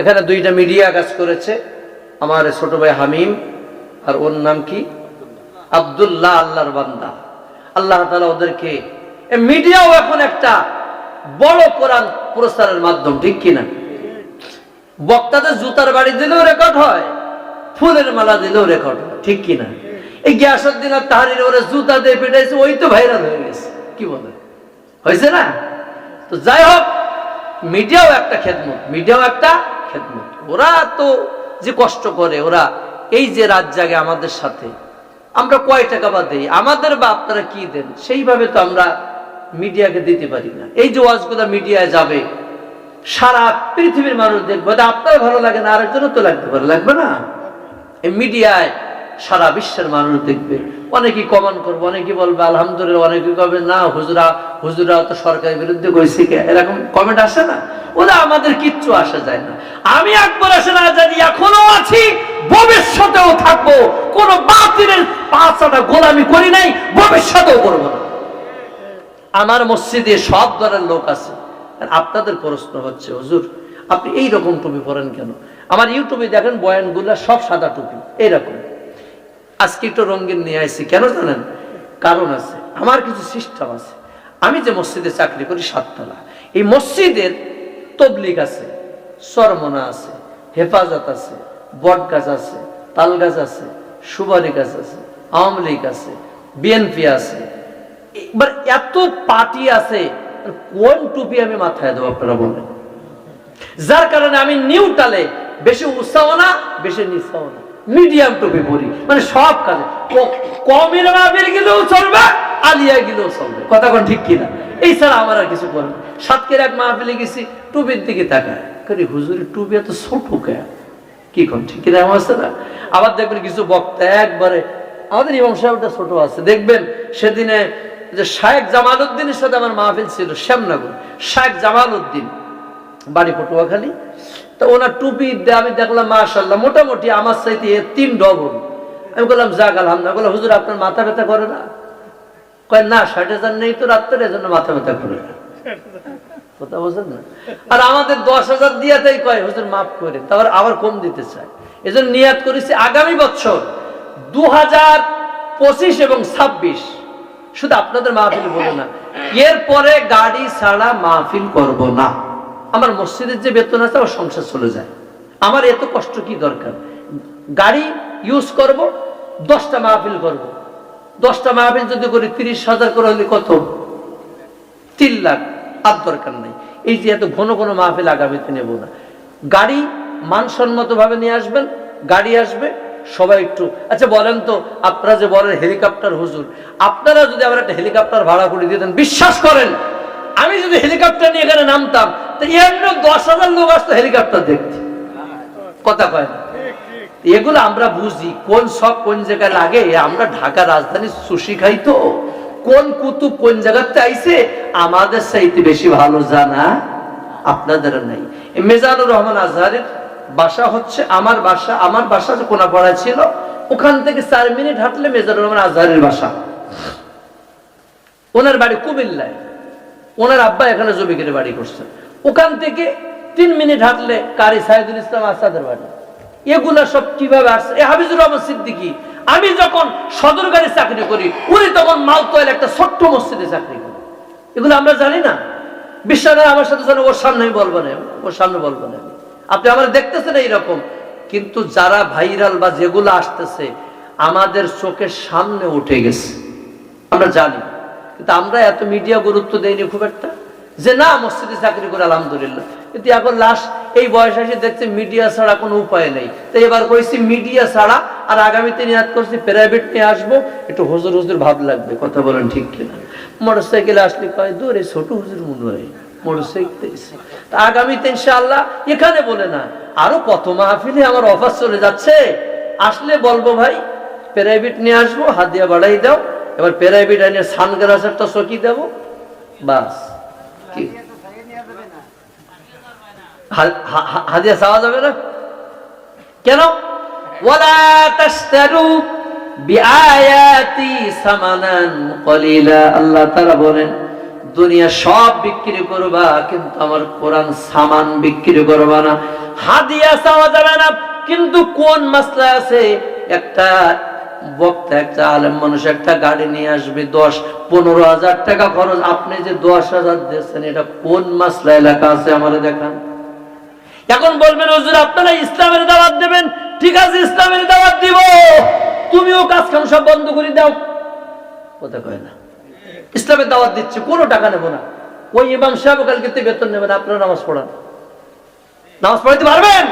এখানে দুইটা মিডিয়া কাজ করেছে। আমার ছোট ভাই হামিম, আর ওর নাম কি? আব্দুল্লাহ, আল্লাহর বান্দা। আল্লাহ তালা ওদেরকে মিডিয়াও এখন একটা বড় কোরআন প্রচারের মাধ্যম, ঠিক কিনা? বক্তাদের জুতার বাড়ি দিলেও রেকর্ড হয়, ফুলের মালা দিলেও রেকর্ড হয়, ঠিক কিনা? এই গ্যাসুদ্দিন আর তাহারির ওরা জুতা দিয়ে পেটাইছে, ওই তো ভাইরাল হয়ে গেছে, কি বলে? হয়েছে না? তো যাই হোক, মিডিয়াও একটা খেদমত, মিডিয়াও একটা খেদমত। ওরা তো যে কষ্ট করে, ওরা এই যে রাত জাগে আমাদের সাথে, আমরা কয় টাকা বা দেই? আমাদের বা আপনারা কি দেন? সেইভাবে তো আমরা মিডিয়াকে দিতে পারি না। এই যে ওয়াজগুলো মিডিয়ায় যাবে, সারা পৃথিবীর মানুষ দেখবে আপনার ভালো লাগে না আরেকজনও তো লাগতে ভালো লাগবে না? এই মিডিয়ায় সারা বিশ্বের মানুষ দেখবে। অনেকেই কমান করব, অনেকেই বলবে, আলহামদুলিল্লাহ অনেকে কবে, না, হুজুরা হুজুরা তো সরকারের বিরুদ্ধে কইছে কে? এরকম কমেন্ট আসে না। ওরা আমাদের কিচ্ছু আসা যায় না। আমি একবার আসে না জানি এখনও আছি, ভবিষ্যতেও থাকব। কোন বাতিলের পাঁচটা গোলামি করি নাই, ভবিষ্যতেও করব না। আমার মসজিদে সব ধরনের লোক আছে। আপনাদের প্রশ্ন হচ্ছে, হুজুর, আপনি এই রকম টুপি পরেন কেন? আমার ইউটিউবে দেখেন বয়ানগুলা সব সাদা টুপি, এইরকম। আজকে একটু রঙিন নিয়ে আসছি কেন জানেন? কারণ আছে, আমার কিছু সিস্টেম আছে। আমি যে মসজিদে চাকরি করি সাততলা। এই মসজিদের তবলিক আছে, সরমনা আছে, হেফাজত আছে বট গাছ আছে তাল গাছ আছে সুবারি গাছ আছে, আওয়ামী লীগ আছে বিএনপি আছে। এবার এত পার্টি আছে, কোন টুপি আমি মাথায় দেবো আপনারা বলেন? যার কারণে আমি নিউটালে বেশি উৎসাহ না, বেশি নিঃসাহ না। মিডিয়াম টুপি পরি মানে সব কাজে। কমের মাহফিল গেলেও চলবে, আলিয়া গেলেও চলবে। কথা কোন ঠিক কিনা? এই ছাড়া আমার আর কিছু করবে সাতকের এক মাহফিলে গেছি টুপির দিকে তাকায়। করি হুজুরের টুপি এত ছোট কে কি কোন ঠিক কিনা আমার না আবার দেখবেন কিছু বক্তা একবারে, আমাদের ইমাম সাহেবটা ছোট আছে। দেখবেন সেদিনে যে শায়েক জামাল উদ্দিনের সাথে আমার মাহফিল ছিল, শ্যামনগর। শায়েক জামাল উদ্দিন বাড়ি পটুয়াখালী। তো ওনার টুপি আমি দেখলাম মাশাল্লাহ মোটামুটি আমার সাথে তিন ডবল। আমি বললাম, যাক, আলহামদুলিল্লাহ। বললাম, হুজুর, আপনার মাথা ব্যথা করে না? কয়, না, ষাট হাজার নেই তো রাত্রে, এজন্য মাথা ব্যথা করে। না কথা বলছেন না? আর আমাদের দশ হাজার দিয়াতেই কয়, হুজুর, মাফ করে তারপর আবার কম দিতে চায়। এজন্য নিয়াত করেছি আগামী বছর দু হাজার পঁচিশ এবং ছাব্বিশ। শুধু আপনাদের মাহফিল বলে না, এরপরে গাড়ি ছাড়া মাহফিল করব না। আমার মসজিদের যে বেতন আছে, আমার সংসার চলে যায়। আমার এত কষ্ট কি দরকার? গাড়ি ইউজ করব, দশটা মাহফিল করব। দশটা মাহফিল যদি করি, তিরিশ হাজার করে হলে কত? তিন লাখ। আর দরকার নাই। এই যে এত ঘন ঘন মাহফিল আগামীতে নেব না। গাড়ি মানসম্মত ভাবে নিয়ে আসবেন, গাড়ি আসবে, সবাই একটু আচ্ছা বলেন তো, আপনারা যে বলেন হেলিকপ্টার, হুজুর, আপনারা যদি আমার একটা হেলিকপ্টার ভাড়া করে দিতেন বিশ্বাস করেন, আমি যদি হেলিকপ্টার নিয়ে এখানে নামতাম দশ হাজার লোক আসতো হেলিকপ্টার দেখতে। কথা কয় এগুলো আমরা বুঝি, কোন সব কোন জায়গায় লাগে, আমরা ঢাকা রাজধানী তো। কোন কুতুব কোন জায়গাতে আইছে, আমাদের চাইতে বেশি ভালো জানা আপনাদের নাই। মেজানুর রহমান আজহারের বাসা হচ্ছে আমার বাসা আমার বাসা যে কোনাপাড়া ছিল, ওখান থেকে চার মিনিট হাঁটলে মেজানুর রহমান আজহারের বাসা। ওনার বাড়ি কুমিল্লায়। ওনার আব্বা এখানে জমি কিনে বাড়ি করছেন। ওখান থেকে তিন মিনিট হাঁটলে কারি সাইদুল ইসলাম আসাদের বাড়ি। এগুলা সব কীভাবে আসছে? এ হাবিজুর রহমান সিদ্দিকি, আমি যখন সদরকারি চাকরি করি, উনি তখন মালতোয়েল একটা ছোট্ট মসজিদে চাকরি করি এগুলো আমরা জানি না। বিশ্বাস আমার সাথে জানো ওর সামনে আমি বলব না, ওর সামনে বলব না। আপনি আমার দেখতেছেন এইরকম। কিন্তু যারা ভাইরাল বা যেগুলো আসতেছে, আমাদের চোখের সামনে উঠে গেছে। আমরা জানি। কিন্তু আমরা এত মিডিয়া গুরুত্ব দেইনি খুব একটা। যে না, মসজিদে চাকরি করে, আলহামদুলিল্লাহ। কিন্তু এখন লাস্ট এই বয়স এসে দেখছে মিডিয়া ছাড়া কোনো উপায় নেই। তো এবার কইছি মিডিয়া ছাড়া, আর আগামীতে নিয়াদ করছি প্রাইভেট নিয়ে আসব। একটু হুজুর হুজুর ভাব লাগবে, কথা বলেন ঠিক কিনা। মোটর সাইকেলে আসলে কয়, দূরে ছোট হুজুর মনে হয় মোটর সাইকেল তা আগামীতে ইনশাআল্লাহ, এখানে বলে না, আরও কত মাহফিলে আমার অফার চলে যাচ্ছে। আসলে বলব ভাই প্রাইভেট নিয়ে আসব হাতিয়া বাড়াই দাও। এবার প্রাইভেট এনে সানগ্লাস একটা চকি দেবো। বাস। কেন? সামানান আল্লাহ তাআলা বলেন, দুনিয়া সব বিক্রি করবা, কিন্তু আমার কোরআন সামান বিক্রি করবা না। হাদিয়া চাওয়া যাবে না, কিন্তু কোন মাসলা আছে? একটা বক্তা একটা আলেম মানুষ একটা গাড়ি নিয়ে আসবে, দশ, পনেরো হাজার টাকা খরচ। আপনি যে দশ হাজার দিয়েছেন, এটা কোন মাসলা এলাকা আছে আমার দেখান? এখন বলবেন, হুজুর, আপনারা ইসলামের দাওয়াত দেবেন। ঠিক আছে, ইসলামের দাওয়াত দিব। তুমিও কাজ কাম সব বন্ধ করে দাও। কথা কয় না। ইসলামের দাওয়াত দিচ্ছে, কোনো টাকা নেব না। ওই ইমাম সাহেব কালকে বেতন নেবেন আপনারা নামাজ পড়ান। নামাজ পড়াইতে পারবেন?